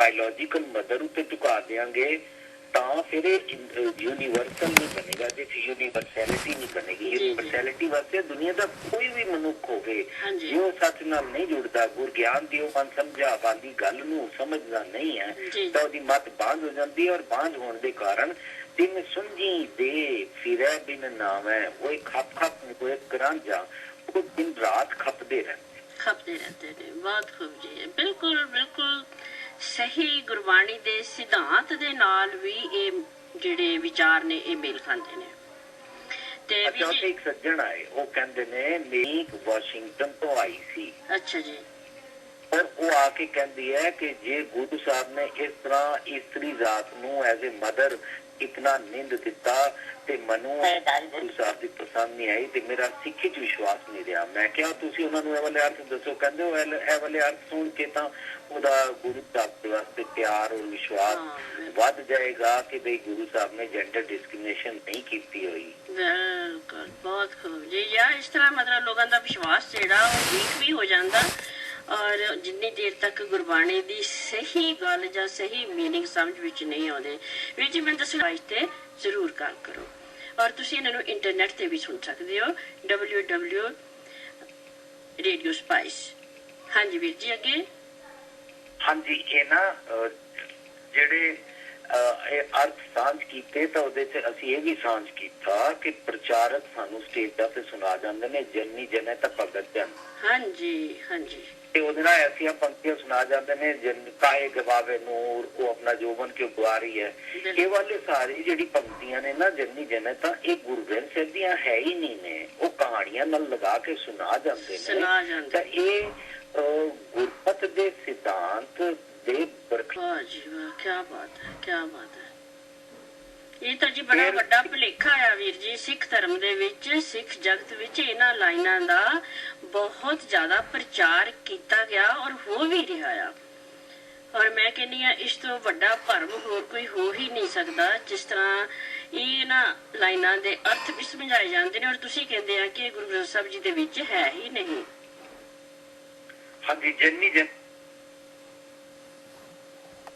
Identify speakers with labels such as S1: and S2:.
S1: Biological mother ਉੱਤੇ ਝੁਕਾ ਦੇਾਂਗੇ ਤਾਂ ਫਿਰ ਇਹ ਯੂਨੀਵਰਸਲ ਨਹੀਂ ਬਣੇਗਾ ਜੇ ਯੂਨੀਵਰਸੈਲਿਟੀ ਨਹੀਂ ਬਣੇਗੀ
S2: ਜੀ, ਜੀ।
S1: ਯੂਨੀਵਰਸੈਲਿਟੀ ਵਾਸਤੇ ਦੁਨੀਆ ਦਾ ਕੋਈ ਵੀ ਮਨੁੱਖ ਹੋਵੇ। ਜੇ ਉਹ ਸੱਚ ਨਾਲ ਨਹੀਂ ਜੁੜਦਾ ਗੁਰਗਿਆਨ ਦੀ ਉਹ ਮਨ ਸਮਝਾ ਵਾਲੀ ਗੱਲ ਨੂੰ ਸਮਝਦਾ ਨਹੀਂ ਹੈ
S2: ਜੀ।
S1: ਤਾਂ ਉਹਦੀ ਮਤ ਬਾਂਝ ਹੋ ਜਾਂਦੀ ਹੈ ਔਰ ਬਾਂਝ ਹੋਣ ਦੇ ਕਾਰਨ ਤਿੰਨ ਸੁੰਝੀ ਦੇ ਫਿਰੈ ਬਿਨ ਨਾਮੈ ਉਹ ਇੱਕ ਖੱਪ ਖੱਪ ਉਹ ਇੱਕ ਰਾਂਝਾ ਉਹ ਦਿਨ ਰਾਤ ਖੱਪਦੇ ਰਹਿੰਦੇ
S2: ਖਪਦੇ ਰਹਤੇ ਨੇ ਬਹੁਤ ਖੂਬ ਜੀ ਬਿਲਕੁਲ ਬਿਲਕੁਲ ਸਹੀ ਗੁਰਬਾਣੀ ਦੇ ਸਿਧਾਂਤ ਦੇ ਨਾਲ ਵੀ ਇਹ ਜਿਹੜੇ ਵਿਚਾਰ ਨੇ ਇਹ ਮੇਲ ਖਾਂਦੇ ਨੇ। ਤੇ ਵੀ
S1: ਇੱਕ ਸੱਜਣ ਆਏ ਉਹ ਕਹਿੰਦੇ ਨੇ ਮੇਰੀ ਵਾਸ਼ਿੰਗਟਨ ਤੋਂ ਆਈ ਸੀ।
S2: ਅੱਛਾ ਜੀ।
S1: ਔਰ ਉਹ ਆ ਕੇ ਕਹਿੰਦੀ ਹੈ ਕਿ ਜੇ ਗੁਰੂ ਸਾਹਿਬ ਨੇ ਇਸ ਤਰ੍ਹਾਂ ਇਸਤਰੀ ਜ਼ਾਤ ਨੂੰ ਐਜ਼ ਅ ਮਦਰ ਇਤਨਾ ਨਿੰਦ ਦਿੱਤਾ ਤੇ ਮਨੂੰ ਗੁਰੂ ਸਾਹਿਬ ਦੀ ਪਸੰਦ ਨਹੀਂ ਆਈ ਤੇ ਮੇਰਾ ਸਿੱਖੀ ਚ ਵਿਸ਼ਵਾਸ ਨਹੀਂ ਰਿਹਾ। ਮੈਂ ਕਿਹਾ ਤੁਸੀਂ ਉਹਨਾਂ ਨੂੰ ਇਹ ਵਾਲੇ ਅਰਥ ਦੱਸੋ। ਕਹਿੰਦੇ ਉਹ ਇਹ ਵਾਲੇ ਅਰਥ ਸੁਣ ਕੇ ਤਾਂ ਉਹਦਾ ਗੁਰੂ ਸਾਹਿਬ ਦੇ ਵਾਸਤੇ ਪਿਆਰ ਔਰ ਵਿਸ਼ਵਾਸ
S2: ਹਾਂ।
S1: ਵੱਧ ਜਾਏਗਾ ਕਿ ਬਈ ਗੁਰੂ ਸਾਹਿਬ ਨੇ ਜੈਂਡਰ ਡਿਸਕ੍ਰਿਮੀਨੇਸ਼ਨ ਨਹੀਂ ਕੀਤੀ ਹੋਈ।
S2: ਬਿਲਕੁਲ ਬਹੁਤ ਖੂਬ। ਜੀ ਯਾ ਇਸ ਤਰ੍ਹਾਂ ਮਤਲਬ ਲੋਕਾਂ ਦਾ ਵਿਸ਼ਵਾਸ ਜਿਹੜਾ ਉਹ ਵੀਕ ਵੀ ਹੋ ਜਾਂਦਾ ਔਰ ਜਿੰਨੀ ਦੇਰ ਤੱਕ ਗੁਰਬਾਣੀ ਦੀ ਸਹੀ ਗੱਲ ਜਾਂ ਸਹੀ ਮੀਨਿੰਗ ਸਮਝ ਵਿੱਚ ਨਹੀਂ ਆਉਂਦੇ। ਵੀਰ ਜੀ ਮੈਂ ਦੱਸਣਾ ਤੇ ਜ਼ਰੂਰ ਕਾਲ ਕਰੋ। ਔਰ ਤੁਸੀਂ ਇਹਨਾਂ ਨੂੰ ਇੰਟਰਨੈਟ ਤੇ ਵੀ ਸੁਣ ਸਕਦੇ ਹੋ। Www ਰੇਡੀਓ ਸਪਾਈਸ ਹਾਂਜੀ ਵੀਰ ਜੀ, ਅੱਗੇ?
S1: ਹਾਂਜੀ, ਇਹ ਨਾ ਜਿਹੜੇ ਅਰਥ ਸਾਂਝ ਕੀਤੇ ਤਾਂ ਉਹਦੇ 'ਚ ਅਸੀਂ ਇਹ ਵੀ ਸਾਂਝ ਕੀਤਾ ਕਿ ਪ੍ਰਚਾਰਕ ਸਾਨੂੰ ਸਟੇਜਾਂ ਤੇ ਸੁਣਾ ਜਾਂਦੇ ਨੇ ਜਨਨੀ ਜਨੇ ਤਾਂ ਭਗਤ ਜਨ।
S2: ਹਾਂਜੀ ਹਾਂਜੀ।
S1: ਤੇ ਉਹਦੇ ਨਾਲ ਐਸੀਆਂ ਪੰਕਤੀਆਂ ਸੁਣਾ ਜਾਂਦੇ ਨੇ ਜਨ ਕਾਏ ਗਵਾਵੇ ਨੂਰ ਉਹ ਆਪਣਾ ਜੋਬਨ ਕਿਉਂ ਗਵਾ ਰਹੀ ਹੈ। ਇਹ ਵਾਲੇ ਸਾਰੀ ਜਿਹੜੀ ਪੰਕਤੀਆਂ ਨੇ ਨਾ ਜਨਨੀ ਜਨੇ ਤਾਂ ਇਹ ਗੁਰੂ ਗ੍ਰੰਥ ਸਾਹਿਬ ਦੀਆਂ ਹੈ ਹੀ ਨਹੀਂ ਨੇ। ਉਹ ਕਹਾਣੀਆਂ ਨਾਲ ਲਗਾ ਕੇ ਸੁਣਾ ਜਾਂਦੇ ਨੇ।
S2: ਸੁਣਾ ਜਾਂਦੇ
S1: ਤਾਂ ਇਹ
S2: ਜੀ ਵਾਹ ਕੀ ਬਾਤ ਹੈ ਕੀ ਬਾਤ ਹੈ। ਇਹ ਤਾਂ ਜੀ ਬੜਾ ਵੱਡਾ ਭੁਲੇਖਾ ਆ ਵੀਰ ਜੀ ਸਿੱਖ ਧਰਮ ਦੇ ਵਿੱਚ ਸਿੱਖ ਜਗਤ ਵਿੱਚ ਇਹਨਾਂ ਲਾਈਨਾਂ ਦਾ ਬਹੁਤ ਜ਼ਿਆਦਾ ਪ੍ਰਚਾਰ ਕੀਤਾ ਗਿਆ ਔਰ ਹੋ ਵੀ ਰਿਹਾ ਆ। ਔਰ ਮੈਂ ਕਹਿੰਨੀ ਆ ਇਸ ਤੋਂ ਵੱਡਾ ਭਰਮ ਹੋਰ ਕੋਈ ਹੋ ਹੀ ਨਹੀਂ ਸਕਦਾ ਜਿਸ ਤਰ੍ਹਾਂ ਇਹ ਨਾ ਲਾਈਨਾਂ ਦੇ ਅਰਥ ਵੀ ਸਮਝਾਏ ਜਾਂਦੇ ਨੇ ਔਰ ਤੁਸੀਂ ਕਹਿੰਦੇ ਆ ਕਿ ਗੁਰੂ ਗ੍ਰੰਥ ਸਾਹਿਬ ਜੀ ਦੇ ਵਿੱਚ ਹੈ ਹੀ ਨਹੀਂ।
S1: ਹਾਂਜੀ ਜਨਨੀ ਜਨ